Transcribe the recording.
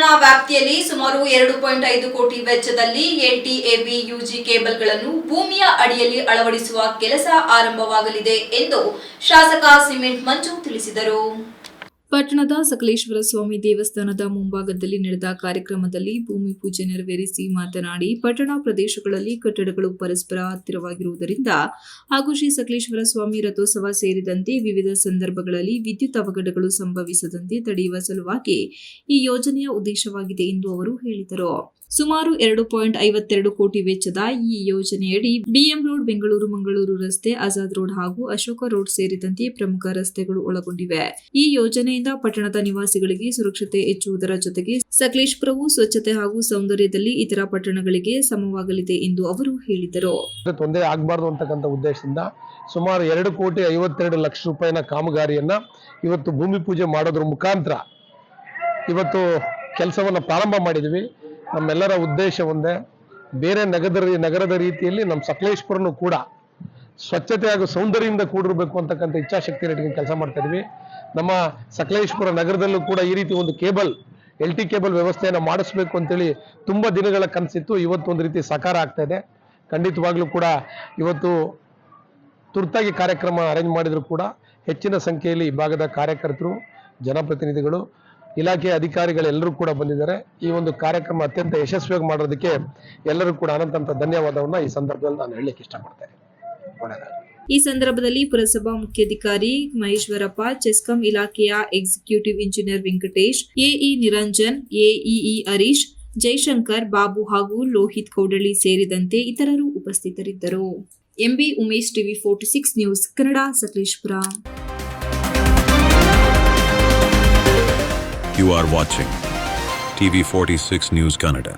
ಪಟ್ಟಣ ವ್ಯಾಪ್ತಿಯಲ್ಲಿ ಸುಮಾರು ಎರಡು ಪಾಯಿಂಟ್ ಐದು ಕೋಟಿ ವೆಚ್ಚದಲ್ಲಿ ಎಲ್ಟಿಎಬಿ ಯುಜಿ ಕೇಬಲ್ಗಳನ್ನು ಭೂಮಿಯ ಅಡಿಯಲ್ಲಿ ಅಳವಡಿಸುವ ಕೆಲಸ ಆರಂಭವಾಗಲಿದೆ ಎಂದು ಶಾಸಕ ಸಿಮೆಂಟ್ ಮಂಜು ತಿಳಿಸಿದರು. ಪಟ್ಟಣದ ಸಕಲೇಶ್ವರ ಸ್ವಾಮಿ ದೇವಸ್ಥಾನದ ಮುಂಭಾಗದಲ್ಲಿ ನಡೆದ ಕಾರ್ಯಕ್ರಮದಲ್ಲಿ ಭೂಮಿ ಪೂಜೆ ನೆರವೇರಿಸಿ ಮಾತನಾಡಿ, ಪಟ್ಟಣ ಪ್ರದೇಶಗಳಲ್ಲಿ ಕಟ್ಟಡಗಳು ಪರಸ್ಪರ ಹತ್ತಿರವಾಗಿರುವುದರಿಂದ ಹಾಗೂ ಶ್ರೀ ಸಕಲೇಶ್ವರ ಸ್ವಾಮಿ ರಥೋತ್ಸವ ಸೇರಿದಂತೆ ವಿವಿಧ ಸಂದರ್ಭಗಳಲ್ಲಿ ವಿದ್ಯುತ್ ಅವಘಡಗಳು ಸಂಭವಿಸದಂತೆ ತಡೆಯುವ ಸಲುವಾಗಿ ಈ ಯೋಜನೆಯ ಉದ್ದೇಶವಾಗಿದೆ ಎಂದು ಅವರು ಹೇಳಿದರು. ಸುಮಾರು ಎರಡು ಪಾಯಿಂಟ್ ಐವತ್ತೆರಡು ಕೋಟಿ ವೆಚ್ಚದ ಈ ಯೋಜನೆಯಡಿ ಬಿಎಂ ರೋಡ್, ಬೆಂಗಳೂರು, ಮಂಗಳೂರು ರಸ್ತೆ, ಆಜಾದ್ ರೋಡ್ ಹಾಗೂ ಅಶೋಕ ರೋಡ್ ಸೇರಿದಂತೆ ಪ್ರಮುಖ ರಸ್ತೆಗಳು ಒಳಗೊಂಡಿವೆ. ಈ ಯೋಜನೆಯಿಂದ ಪಟ್ಟಣದ ನಿವಾಸಿಗಳಿಗೆ ಸುರಕ್ಷತೆ ಹೆಚ್ಚುವುದರ ಜೊತೆಗೆ ಸಕಲೇಶ್ಪುರವು ಸ್ವಚ್ಛತೆ ಹಾಗೂ ಸೌಂದರ್ಯದಲ್ಲಿ ಇತರ ಪಟ್ಟಣಗಳಿಗೆ ಸಮವಾಗಲಿದೆ ಎಂದು ಅವರು ಹೇಳಿದರು. ತೊಂದರೆ ಆಗಬಾರದು ಅಂತಕ್ಕಂಥ ಉದ್ದೇಶದಿಂದ ಸುಮಾರು ಎರಡು ಕೋಟಿ ಐವತ್ತೆರಡು ಲಕ್ಷ ರೂಪಾಯಿನ ಕಾಮಗಾರಿಯನ್ನ ಇವತ್ತು ಭೂಮಿ ಪೂಜೆ ಮಾಡೋದ್ರ ಮುಖಾಂತರ ಇವತ್ತು ಕೆಲಸವನ್ನು ಪ್ರಾರಂಭ ಮಾಡಿದ್ವಿ. ನಮ್ಮೆಲ್ಲರ ಉದ್ದೇಶ ಒಂದೇ, ಬೇರೆ ನಗರದ ನಗರದ ರೀತಿಯಲ್ಲಿ ನಮ್ಮ ಸಕಲೇಶ್ಪುರನು ಕೂಡ ಸ್ವಚ್ಛತೆ ಹಾಗೂ ಸೌಂದರ್ಯದಿಂದ ಕೂಡಿರಬೇಕು ಅಂತಕ್ಕಂಥ ಇಚ್ಛಾಶಕ್ತಿ ರೇಟಿಗೆ ಕೆಲಸ ಮಾಡ್ತಾ ಇದ್ವಿ. ನಮ್ಮ ಸಕಲೇಶ್ಪುರ ನಗರದಲ್ಲೂ ಕೂಡ ಈ ರೀತಿ ಒಂದು ಕೇಬಲ್, ಎಲ್ ಟಿ ಕೇಬಲ್ ವ್ಯವಸ್ಥೆಯನ್ನು ಮಾಡಿಸ್ಬೇಕು ಅಂತೇಳಿ ತುಂಬ ದಿನಗಳ ಕನಸಿತ್ತು. ಇವತ್ತು ಒಂದು ರೀತಿ ಸಾಕಾರ ಆಗ್ತಾ ಇದೆ. ಖಂಡಿತವಾಗ್ಲೂ ಕೂಡ ಇವತ್ತು ತುರ್ತಾಗಿ ಕಾರ್ಯಕ್ರಮ ಅರೇಂಜ್ ಮಾಡಿದ್ರು ಕೂಡ ಹೆಚ್ಚಿನ ಸಂಖ್ಯೆಯಲ್ಲಿ ಈ ಭಾಗದ ಕಾರ್ಯಕರ್ತರು, ಜನಪ್ರತಿನಿಧಿಗಳು ಇಲಾಖೆ ಅಧಿಕಾರಿಗಳೆಲ್ಲರೂ ಕೂಡ ಬಂದಿದ್ದಾರೆ. ಈ ಒಂದು ಕಾರ್ಯಕ್ರಮ ಅತ್ಯಂತ ಯಶಸ್ವಿಯಾಗಿ ಮಾಡೋದಕ್ಕೆ ಎಲ್ಲರೂ ಕೂಡ ಅನಂತ ಧನ್ಯವಾದವನ್ನು ಈ ಸಂದರ್ಭದಲ್ಲಿ ನಾನು ಹೇಳಲಿಕ್ಕೆ ಇಷ್ಟಪಡ್ತೇನೆ. ಈ ಸಂದರ್ಭದಲ್ಲಿ ಪುರಸಭಾ ಮುಖ್ಯಾಧಿಕಾರಿ ಮಹೇಶ್ವರಪ್ಪ, ಚೆಸ್ಕಾಂ ಇಲಾಖೆಯ executive engineer Venkatesh, AE Niranjan, AEE Harish, Jaishankar Babu ಹಾಗೂ ಲೋಹಿತ್ ಕೌಡಳಿ ಸೇರಿದಂತೆ ಇತರರು ಉಪಸ್ಥಿತರಿದ್ದರು MB Umesh TV forty six news, Kannada Sakleshpur You are watching TV46 News Kannada.